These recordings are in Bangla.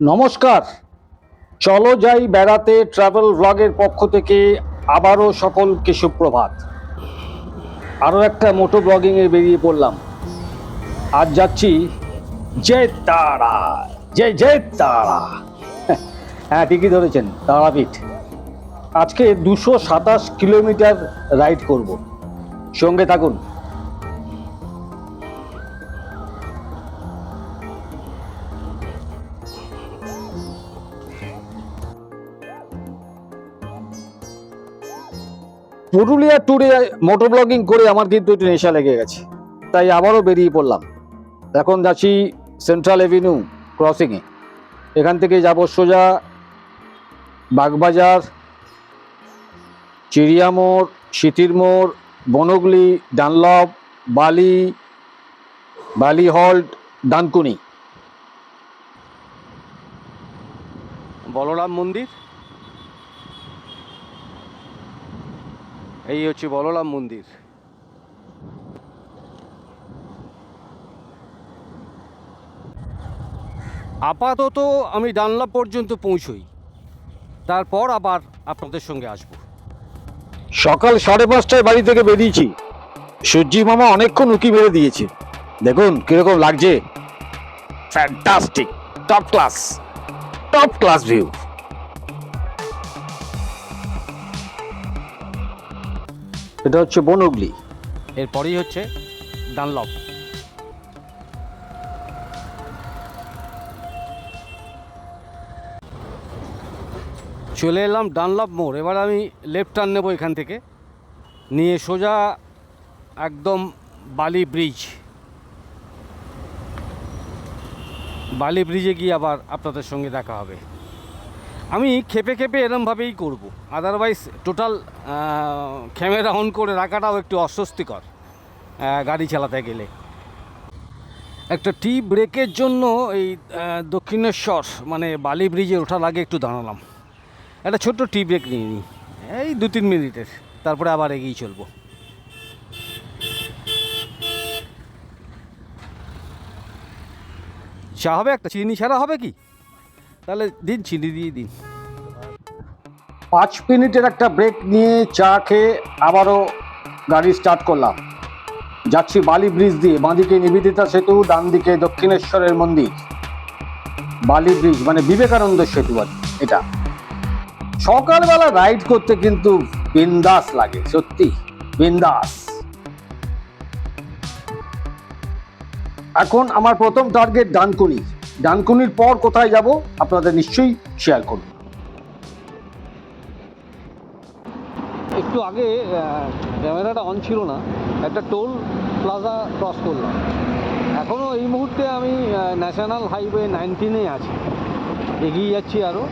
নমস্কার। চলো যাই বেড়াতে ট্রাভেল ব্লগের পক্ষ থেকে আবারও সকলকে সুপ্রভাত আরও একটা মোটো ব্লগিংয়ে বেরিয়ে পড়লাম। আজ যাচ্ছি জয় তারা জয় জয় তারা। হ্যাঁ ঠিকই ধরেছেন, তারাপীঠ। আজকে দুশো সাতাশ কিলোমিটার রাইড করব। সঙ্গে থাকুন। পুরুলিয়া ট্যুরে মোটর ব্লগিং করে আমার কিন্তু একটু নেশা লেগে গেছে। তাই আবারও বেরিয়ে পড়লাম। এখন যাচ্ছি সেন্ট্রাল এভিনিউ ক্রসিংয়ে এখান থেকে যাব সোজা বাগবাজার, চিড়িয়া মোড় সিতির মোড়, বনগলি, ডানলপ, বালি বালি হল্ট, ডানকুনি। বলরাম মন্দির? এই হচ্ছে বলরাম মন্দির। আপাতত আমি ডানলা পর্যন্ত পৌঁছই। তারপর আবার আপনাদের সঙ্গে আসব। সকাল সাড়ে পাঁচটায় বাড়ি থেকে বেরিয়েছি। সূর্যি মামা অনেকক্ষণ উকি মেরে দিয়েছে। দেখুন, কীরকম লাগছে। Fantastic top class top class view এটা হচ্ছে বনগলি এরপরেই হচ্ছে ডানলপ। চলে এলাম ডানলপ মোড়। এবার আমি লেফট টার্ন নেব এখান থেকে। নিয়ে সোজা একদম বালি ব্রিজ বালি ব্রিজে গিয়ে আবার আপনাদের সঙ্গে দেখা হবে। আমি খেপে খেপে এরমভাবেই করব। আদারওয়াইজ টোটাল ক্যামেরা অন করে রাখাটাও একটু অস্বস্তিকর গাড়ি চালাতে গেলে। একটা টি ব্রেকের জন্য এই দক্ষিণেশ্বর মানে বালি ব্রিজে ওঠার আগে একটু দাঁড়ালাম। একটা ছোট্ট টি ব্রেক নিয়ে নিই। এই দু তিন মিনিটের, তারপরে আবার এগিয়ে চলবো। চা হবে একটা, চিনি ছাড়া হবে কি? তাহলে দিন চিনি দিয়ে দিন। পাঁচ মিনিটের একটা ব্রেক নিয়ে চা খেয়ে আবারও গাড়ি স্টার্ট করলাম। যাচ্ছি বালি ব্রিজ দিয়ে, বাঁদিকে নিবেদিতা সেতু ডান দিকে দক্ষিণেশ্বরের মন্দির। বালি ব্রিজ মানে বিবেকানন্দ সেতু আর এটা। সকালবেলা রাইড করতে কিন্তু বিন্দাস লাগে, সত্যি, বিন্দাস। এখন আমার প্রথম টার্গেট ডানকুনি। ডানকুনির পর কোথায় যাব আপনাদের নিশ্চয়ই শেয়ার করব একটু আগে ক্যামেরাটা অন ছিল না একটা টোল প্লাজা ক্রস করলাম। এখনও এই মুহূর্তে আমি ন্যাশনাল হাইওয়ে নাইনটিনে আছি। এগিয়ে যাচ্ছি আরও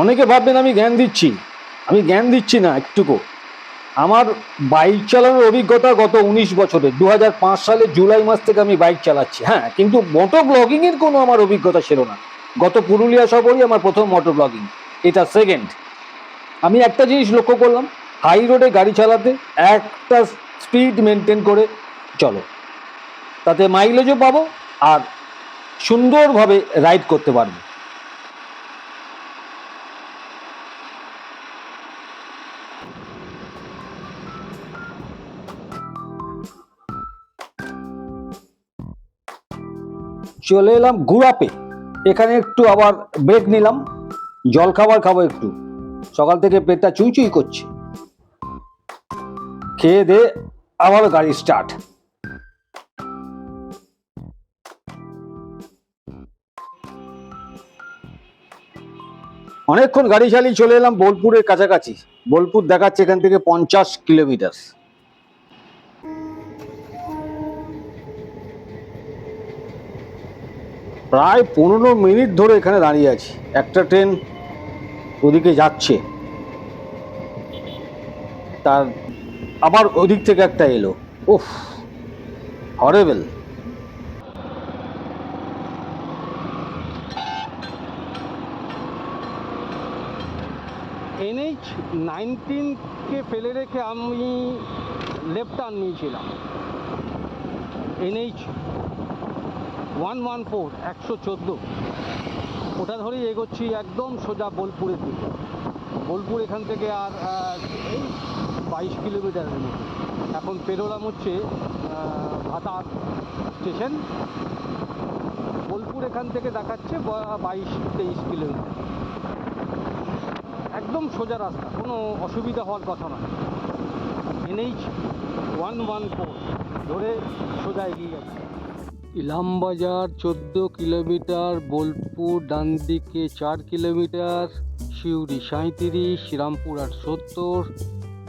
অনেকে ভাববেন আমি জ্ঞান দিচ্ছি। আমি জ্ঞান দিচ্ছি না একটুকু। আমার বাইক চালানোর অভিজ্ঞতা গত উনিশ বছরে দু হাজার পাঁচ সালে জুলাই মাস থেকে আমি বাইক চালাচ্ছি। হ্যাঁ কিন্তু মোটো ব্লগিংয়ের কোনো আমার অভিজ্ঞতা ছিল না। গত পুরুলিয়া সফরই আমার প্রথম মোটো ব্লগিং এটা সেকেন্ড আমি একটা জিনিস লক্ষ্য করলাম হাই রোডে গাড়ি চালাতে একটা স্পিড মেনটেন করে চলো। তাতে মাইলেজও পাবো আর সুন্দরভাবে রাইড করতে পারব। চলে এলাম গুড়াপে এখানে একটু আবার ব্রেক নিলাম। জল খাবার খাব একটু। সকাল থেকে পেটটা চুই চুই করছে। খেয়ে দে আবার গাড়ি স্টার্ট অনেকক্ষণ গাড়ি চালিয়ে চলে এলাম বোলপুরের কাছাকাছি। বোলপুর দেখাচ্ছে এখান থেকে পঞ্চাশ কিলোমিটার প্রায় পনেরো মিনিট ধরে এখানে দাঁড়িয়ে আছি। একটা ট্রেন ওদিকে যাচ্ছে। তার আবার ওদিক থেকে একটা এলো। উফ হরেবেল এনএইচ নাইনটিনকে ফেলে রেখে আমি লেফট টার্ন নিয়েছিলাম। এনএইচ ওয়ান ওয়ান ফোর, একশো চোদ্দ। ওটা ধরেই এগোচ্ছি একদম সোজা বোলপুরের দিকে। বোলপুর এখান থেকে আর এই বাইশ কিলোমিটারের মতো এখন পেরোলাম হচ্ছে ভাতার স্টেশন। বোলপুর এখান থেকে দেখাচ্ছে বাইশ, তেইশ কিলোমিটার। একদম সোজা রাস্তা, কোনো অসুবিধা হওয়ার কথা নয়। এনএইচ ওয়ান ওয়ান ফোর, ধরে সোজা এগিয়ে যাচ্ছে। ইলামবাজার চোদ্দ কিলোমিটার, বোলপুর ডান দিকে চার কিলোমিটার শিউরি সাঁইত্রিশ শ্রীরামপুর আট সত্তর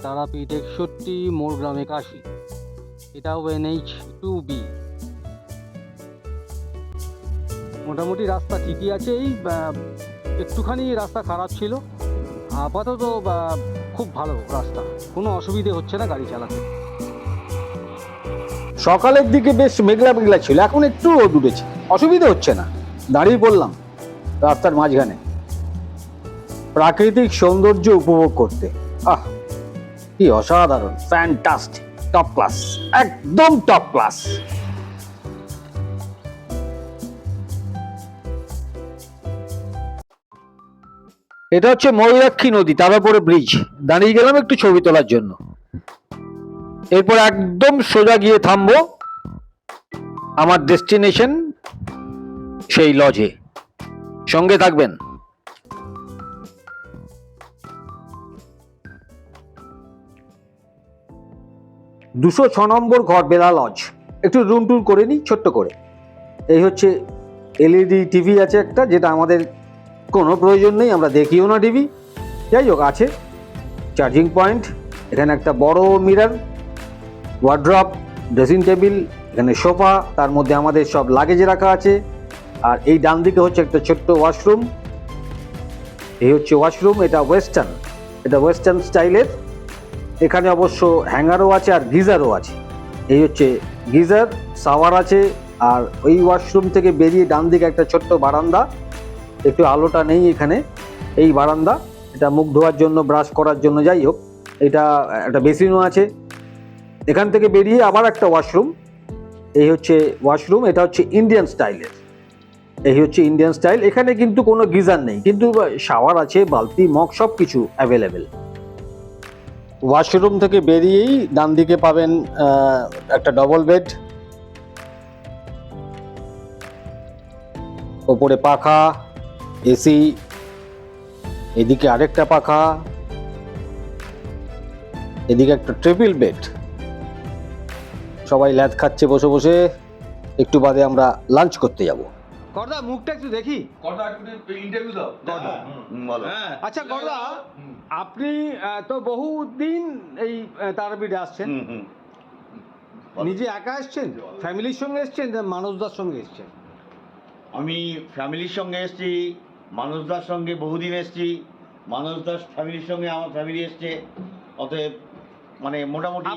তারাপীঠ একষট্টি, মোরগ্রাম একাশি। এটাও এনএইচ টু বি। মোটামুটি রাস্তা ঠিকই আছে, এই একটুখানি রাস্তা খারাপ ছিল। আপাতত খুব ভালো রাস্তা, কোনো অসুবিধে হচ্ছে না গাড়ি চালাতে। সকালের দিকে বেশ মেঘলা মেঘলা ছিল, এখন একটু রোদ উঠেছে। অসুবিধা হচ্ছে না। দাঁড়িয়ে পড়লাম রাস্তার মাঝখানে। প্রাকৃতিক সৌন্দর্য উপভোগ করতে। আহ, কি অসাধারণ। ফ্যান্টাস্টিক টপ ক্লাস একদম টপ ক্লাস এটা হচ্ছে ময়ূরাক্ষী নদী, তার উপরে ব্রিজ দাঁড়িয়ে গেলাম একটু ছবি তোলার জন্য। এরপর একদম সোজা গিয়ে থামবো আমার ডেস্টিনেশন সেই লজে। সঙ্গে থাকবেন। দুশো ছ নম্বর ঘর বেলা লজ। একটু রুম টুর করে নিই, ছোট্ট করে। এই হচ্ছে এলইডি টিভি আছে একটা, যেটা আমাদের কোনো প্রয়োজন নেই, আমরা দেখিও না টিভি যাই হোক, আছে। চার্জিং পয়েন্ট এখানে একটা বড় মিরার ওয়ার্ড্রপ ড্রেসিং টেবিল এখানে সোফা, তার মধ্যে আমাদের সব লাগেজ রাখা আছে। আর এই ডান দিকে হচ্ছে একটা ছোট্ট ওয়াশরুম এই হচ্ছে ওয়াশরুম এটা ওয়েস্টার্ন এটা ওয়েস্টার্ন স্টাইলের এখানে অবশ্য হ্যাঙ্গারও আছে আর গিজারও আছে। এই হচ্ছে গিজার, সাওয়ার আছে। আর ওই ওয়াশরুম থেকে বেরিয়ে ডান দিকে একটা ছোট্ট বারান্দা। একটু আলোটা নেই এখানে। এই বারান্দা, এটা মুখ ধোয়ার জন্য ব্রাশ করার জন্য, যাই হোক। এটা একটা বেসিনও আছে। এখান থেকে বেরিয়ে আবার একটা ওয়াশরুম এই হচ্ছে ওয়াশরুম এটা হচ্ছে ইন্ডিয়ান স্টাইলের এই হচ্ছে ইন্ডিয়ান স্টাইল এখানে কিন্তু কোনো গিজার নেই, কিন্তু শাওয়ার আছে, বালতি, মগ সব কিছু অ্যাভেলেবেল ওয়াশরুম থেকে বেরিয়েই ডান দিকে পাবেন একটা ডবল বেড ওপরে পাখা, এসি, এদিকে আরেকটা পাখা, এদিকে একটা ট্রিপল বেড সবাই ল্যাদ খাচ্ছে বসে বসে। একটু বাদে আমরা লাঞ্চ করতে যাব। করদা মুখটা একটু দেখি। কটা একটু ইন্টারভিউ দাও। কটা? বলো। আচ্ছা করদা আপনি তো বহুদিন এই তারাপীঠে আসছেন। নিজে একা এসছেন? ফ্যামিলির সঙ্গে এসছেন না মানুষদার সঙ্গে এসছেন? আমি ফ্যামিলির সঙ্গে এসেছি মানুষদার সঙ্গে বহুদিন এসেছি মানুষদার ফ্যামিলির সঙ্গে আমার ফ্যামিলি এসছে। অতএব মানে মোটামুটি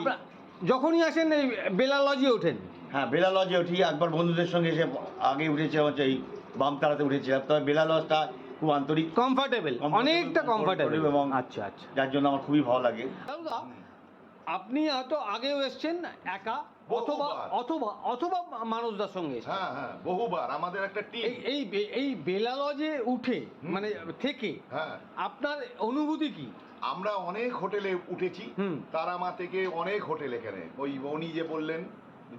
যখনই আসেন এই বেলা লজে ওঠেন। হ্যাঁ বেলা লজে উঠি একবার বন্ধুদের সঙ্গে এসে আগে উঠেছিলাম হচ্ছে এই বামতারাতে উঠেছিলাম তবে বেলা লজটা খুব আন্তরিক কমফর্টেবল অনেকটা কমফর্টেবল এবং- আচ্ছা আচ্ছা। যার জন্য আমার খুবই ভালো লাগে। আপনি হয়তো আগেও এসছেন একা অথবা অথবা অথবা মানুষদার সঙ্গে হ্যাঁ হ্যাঁ বহুবার আমাদের একটা টিম এই এই বে- এই বেলা লজে উঠে মানে থেকে হ্যাঁ। আপনার অনুভূতি কি? আমরা অনেক হোটেলে উঠেছি। তারামা থেকে অনেক হোটেল এখানে। ওই উনি যে বললেন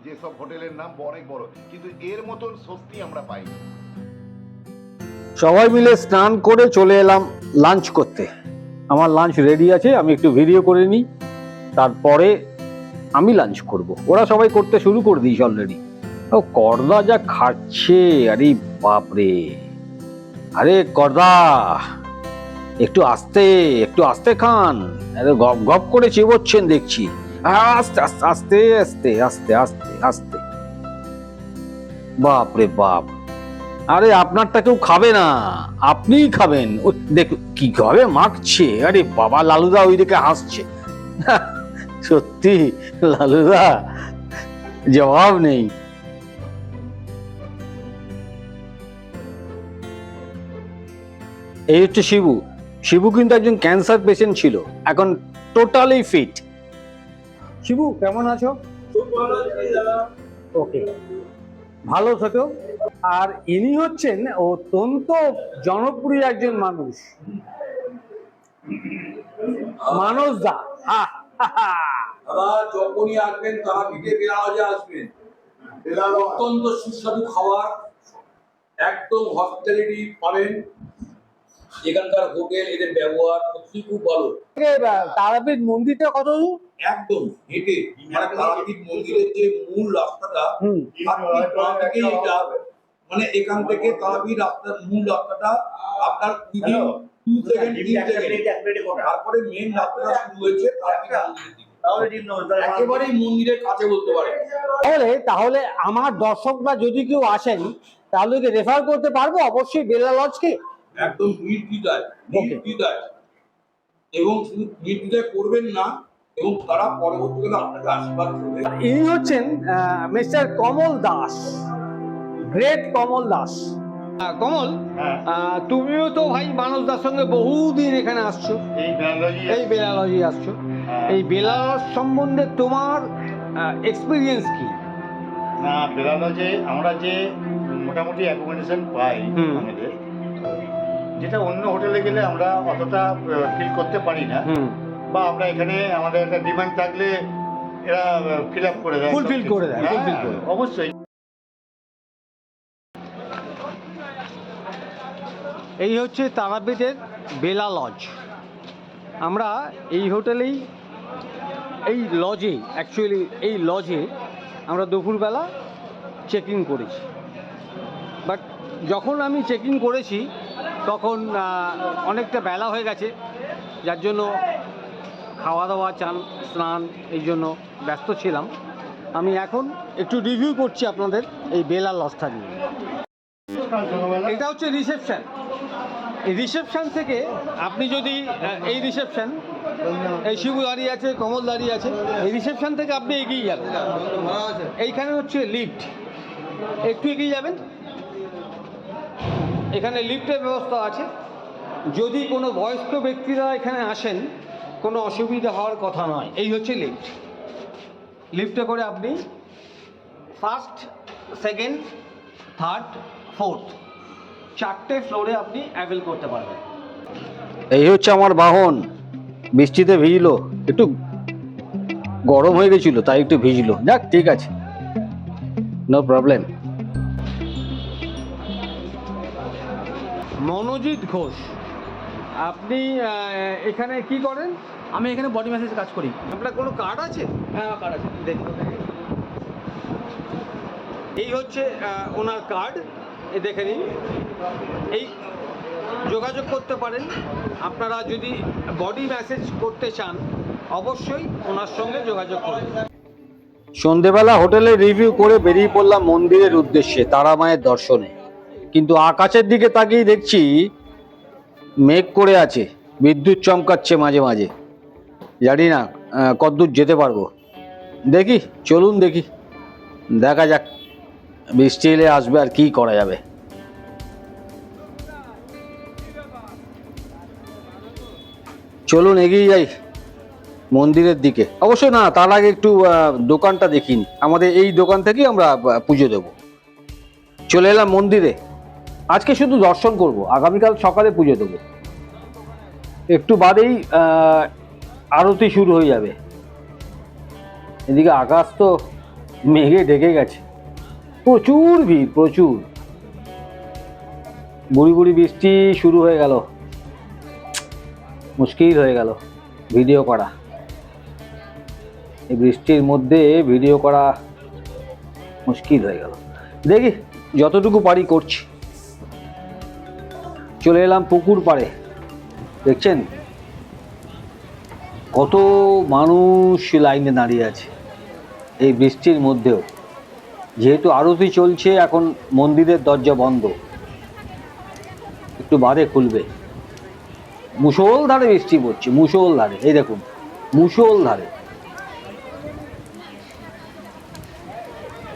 যেসব হোটেলের নাম অনেক বড় কিন্তু এর মতন স্বস্তি আমরা পাইনি। সবাই মিলে স্নান করে চলে এলাম লাঞ্চ করতে। আমার লাঞ্চ রেডি আছে আমি একটু ভিডিও করে নিই। তারপরে আমি লাঞ্চ করব। ওরা সবাই করতে শুরু করে দিয়েছে অলরেডি ও করদা যা খাচ্ছে আরে বাপরে। আরে করদা! একটু আস্তে একটু আস্তে খান। গপ গপ করে চেবোচ্ছেন দেখছি। আস্তে আস্তে আস্তে আস্তে আস্তে আস্তে বাপ রে বাপ। আরে আপনারটা কেউ খাবে না। আপনিই খাবেন। দেখ কি ভাবে মাখছে। আরে বাবা, লালুদা ওইদিকে হাসছে। সত্যি, লালুদা, জবাব নেই। এই হচ্ছে শিবু। শিবু কিন্তু একজন ক্যান্সার পেশেন্ট ছিল। এখন টোটালি ফিট শিবু কেমন আছো? ওকে ভালো থেকো। আর ইনি হচ্ছেন অত্যন্ত জনপ্রিয় একজন মানুষ। মানস দা। যখনই আসবেন তারা পিঠে বেলাওয়াজে আসবেন। অত্যন্ত সুস্বাদু খাবার। একদম হসপিটালিটি পাবেন। এখানকার হোটেল এদের ব্যবহার সত্যি খুব ভালো। তারাপীঠ মন্দিরটা কত দূর? একদম হেঁটে। মানে তারাপীঠ মন্দিরের যে মূল রাস্তাটা এটা মানে এখান থেকে তারাপীঠ রাস্তার মূল রাস্তাটা আপনার। তারপরে মেন রাস্তাটা শুরু হয়েছে তারাপীঠ মন্দিরের দিকে। একেবারেই মন্দিরের কাছে বলতে পারেন তাহলে তাহলে আমার দর্শকরা যদি কেউ আসেন তাহলে কি রেফার করতে পারব অবশ্যই বেলা লজকে একদম নির্দ্বিধায় নির্দ্বিধায়। এবং শুধু নির্দ্বিধায় করবেন না এবং তারা পরবর্তীকালে আপনাকে আশীর্বাদ করবে। ইনি হচ্ছেন মিস্টার কমল দাস গ্রেট কমল দাস। কমল হ্যাঁ। তুমিও তো ভাই মানস দার সঙ্গে বহুদিন এখানে আসছো। এই বেলালজি আসছো। এই বেলালজ সম্বন্ধে তোমার এক্সপিরিয়েন্স কি? না বেরালো যে আমরা যে মোটামুটি অ্যাকোমোডেশন পাই আমাদের যেটা অন্য হোটেলে গেলে আমরা অতটা ফিল করতে পারি না। বা আমরা এখানে আমাদের একটা ডিমান্ড থাকলে এরা ফিল আপ করে দেয়। দেয়, হ্যাঁ, করে দেয়। অবশ্যই। এই হচ্ছে তারাপীঠের বেলা লজ আমরা এই হোটেলেই এই লজে অ্যাকচুয়ালি এই লজে আমরা দুপুরবেলা চেকিং করেছি। বাট যখন আমি চেকিং করেছি তখন অনেকটা বেলা হয়ে গেছে, যার জন্য খাওয়া দাওয়া চান, স্নান এই জন্য ব্যস্ত ছিলাম। আমি এখন একটু রিভিউ করছি আপনাদের এই বেলা লজটা নিয়ে। এটা হচ্ছে রিসেপশান এই রিসেপশান থেকে আপনি যদি এই রিসেপশান এই শিবু দাঁড়িয়ে আছে, কমল দাঁড়িয়ে আছে, এই রিসেপশান থেকে আপনি এগিয়ে যাবেন। এইখানে হচ্ছে লিফট একটু এগিয়ে যাবেন। এখানে লিফটের ব্যবস্থা আছে। যদি কোনো বয়স্ক ব্যক্তিরা এখানে আসেন, কোনো অসুবিধা হওয়ার কথা নয়। এই হচ্ছে লিফট। লিফটে করে আপনি ফার্স্ট সেকেন্ড থার্ড ফোর্থ চারটে ফ্লোরে আপনি অ্যাভেল করতে পারবেন। এই হচ্ছে আমার বাহন। বৃষ্টিতে ভিজলো। একটু গরম হয়ে গেছিল, তাই একটু ভিজলো। যাক, ঠিক আছে। No problem Manojit Ghosh. আপনি এখানে কি করেন? আমি এখানে বডি ম্যাসেজ কাজ করি। আপনার কোনো কার্ড আছে? হ্যাঁ কার্ড আছে। দেখুন। এই হচ্ছে ওনার কার্ড এ দেখে নিন। এই যোগাযোগ করতে পারেন। আপনারা যদি বডি ম্যাসেজ করতে চান অবশ্যই ওনার সঙ্গে যোগাযোগ করুন। সন্ধেবেলা হোটেলে রিভিউ করে বেরিয়ে পড়লাম মন্দিরের উদ্দেশ্যে তারা মায়ের দর্শনে। কিন্তু আকাশের দিকে তাকিয়ে দেখছি মেঘ করে আছে বিদ্যুৎ চমকাচ্ছে মাঝে মাঝে। জানি না আহ, কতদূর যেতে পারব। দেখি চলুন দেখি। দেখা যাক বৃষ্টি এলে আসবে আর কি করা যাবে। চলুন এগিয়ে যাই মন্দিরের দিকে। অবশ্যই না তার আগে একটু দোকানটা দেখিনি। আমাদের এই দোকান থেকেই আমরা পুজো দেব। চলে এলাম মন্দিরে। আজকে শুধু দর্শন করব, আগামীকাল সকালে পুজো দেবো। একটু বাদেই আরতি শুরু হয়ে যাবে। এদিকে আকাশ তো মেঘে ঢেকে গেছে। প্রচুর ভিড়, প্রচুর। বুড়ি বুড়ি বৃষ্টি শুরু হয়ে গেল। মুশকিল হয়ে গেল ভিডিও করা। এই বৃষ্টির মধ্যে ভিডিও করা মুশকিল হয়ে গেল। দেখি, যতটুকু পারি করছি। চলে এলাম পুকুর পাড়ে। দেখছেন? কত মানুষ লাইনে দাঁড়িয়ে আছে এই বৃষ্টির মধ্যেও। যেহেতু আরতি চলছে, এখন মন্দিরের দরজা বন্ধ। একটু বাদে খুলবে। মুসল ধারে বৃষ্টি পড়ছে, মুসল ধারে। এই দেখুন, মুসল ধারে।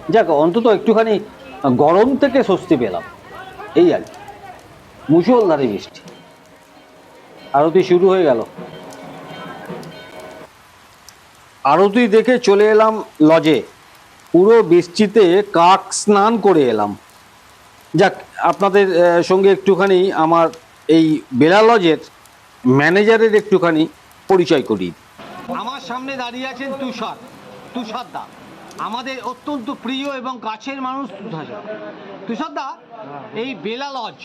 যাক, অন্তত একটুখানি গরম থেকে স্বস্তি পেলাম। এই আর কি। মুসল ধারে বৃষ্টি আরতি শুরু হয়ে গেল। আরতি দেখে চলে এলাম লজে। পুরো বৃষ্টিতে কাক স্নান করে এলাম। যাক, আপনাদের সঙ্গে একটুখানি আমার এই বেলা লজের ম্যানেজারের একটুখানি পরিচয় করি আমার সামনে দাঁড়িয়ে আছেন তুষার তুষার দা। আমাদের অত্যন্ত প্রিয় এবং কাছের মানুষ তুষার। তুষার দা, এই বেলা লজ।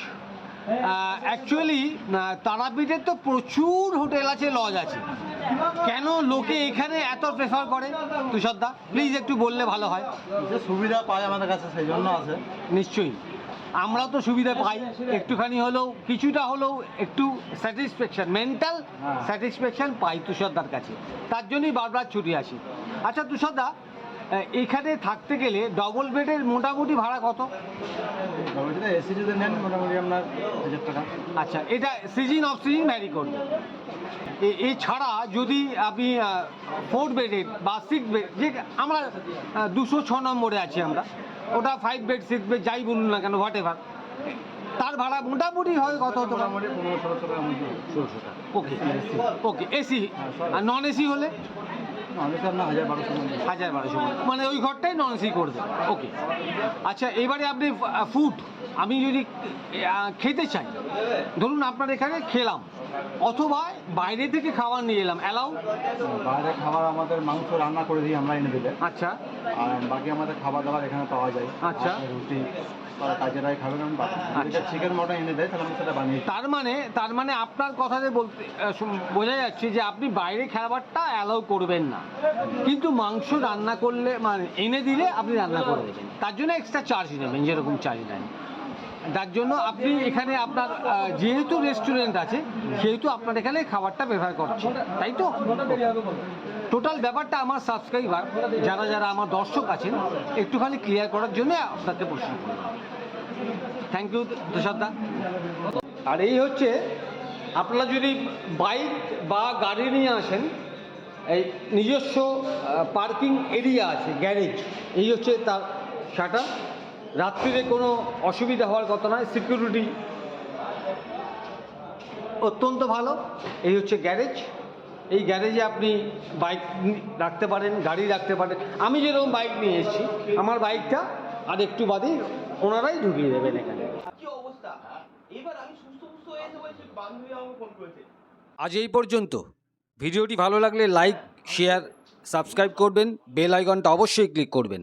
অ্যাকচুয়ালি তারাপীঠের তো প্রচুর হোটেল আছে লজ আছে। কেন লোকে এখানে এত প্রেফার করে? তুষার দা প্লিজ একটু বললে ভালো হয়। যে সুবিধা পায় আমাদের কাছে সেই জন্য আছে। নিশ্চয়ই। আমরা তো সুবিধা পাই। একটুখানি হলেও কিছুটা হলেও একটু স্যাটিসফ্যাকশন মেন্টাল। স্যাটিসফ্যাকশন পাই তুষারদার কাছে। তার জন্যই বারবার ছুটি আসি। আচ্ছা তুষারদা এখানে থাকতে গেলে ডবল বেডের মোটামুটি ভাড়া কত? এসি যদি নেন মোটামুটি আপনার হাজার টাকা। আচ্ছা এটা সিজন অফ সিজন ভ্যারি করবে। এছাড়া যদি আপনি ফোর বেডের বা সিক্স বেড যে আমরা দুশো ছ নম্বরে আছি আমরা। ওটা ফাইভ বেড সিক্স বেড যাই বলুন না কেন হোয়াট এভার তার ভাড়া মোটামুটি হয় কত হতে মোটামুটি পনেরো ষোলোশো টাকা। ওকে ওকে এসি আর নন এসি হলে? হাজার বারোশো মানে ওই ঘরটাই নন এসি করে দেবে ওকে আচ্ছা এবারে আপনি ফুড আমি যদি খেতে চাই ধরুন আপনার এখানে খেলাম অথবা বাইরে থেকে খাবার নিয়ে এলাম অ্যালাউ বাইরে খাবার আমাদের মাংস রান্না করে দিই আমরা এনে দেবে আচ্ছা। আর বাকি আমাদের খাবার দাবার এখানে পাওয়া যায়। আচ্ছা। রুটি কাজেরাই খাবেন আচ্ছা। চিকেন মটন এনে দেয় তাহলে আমি সেটা বানিয়ে। তার মানে তার মানে আপনার কথাতে বলতে বোঝা যাচ্ছে যে আপনি বাইরে খাবারটা অ্যালাউ করবেন না। কিন্তু মাংস রান্না করলে মানে এনে দিলে আপনি রান্না করে দেবেন। তার জন্য এক্সট্রা চার্জ নেবেন যেরকম চার্জ নেন। তার জন্য আপনি এখানে আপনার যেহেতু রেস্টুরেন্ট আছে, সেহেতু আপনার এখানে খাবারটা ব্যবহার করছে। তাই তো? টোটাল ব্যাপারটা আমার সাবস্ক্রাইবার যারা যারা আমার দর্শক আছেন, একটুখানি ক্লিয়ার করার জন্য আপনাকে প্রশ্ন থ্যাংক ইউ তুষারদা আর এই হচ্ছে, আপনারা যদি বাইক বা গাড়ি নিয়ে আসেন, এই নিজস্ব পার্কিং এরিয়া আছে গ্যারেজ এই হচ্ছে তার সেটা রাত্রিরে কোনো অসুবিধা হওয়ার কথা নয় সিকিউরিটি অত্যন্ত ভালো। এই হচ্ছে গ্যারেজ। এই গ্যারেজে আপনি বাইক রাখতে পারেন গাড়ি রাখতে পারেন। আমি যেরকম বাইক নিয়ে এসেছি আমার বাইকটা আর একটু বাদেই ওনারাই ঢুকিয়ে দেবেন এখানে। আজ এই পর্যন্ত। ভিডিওটি ভালো লাগলে লাইক শেয়ার সাবস্ক্রাইব করবেন। বেল আইকনটা অবশ্যই ক্লিক করবেন।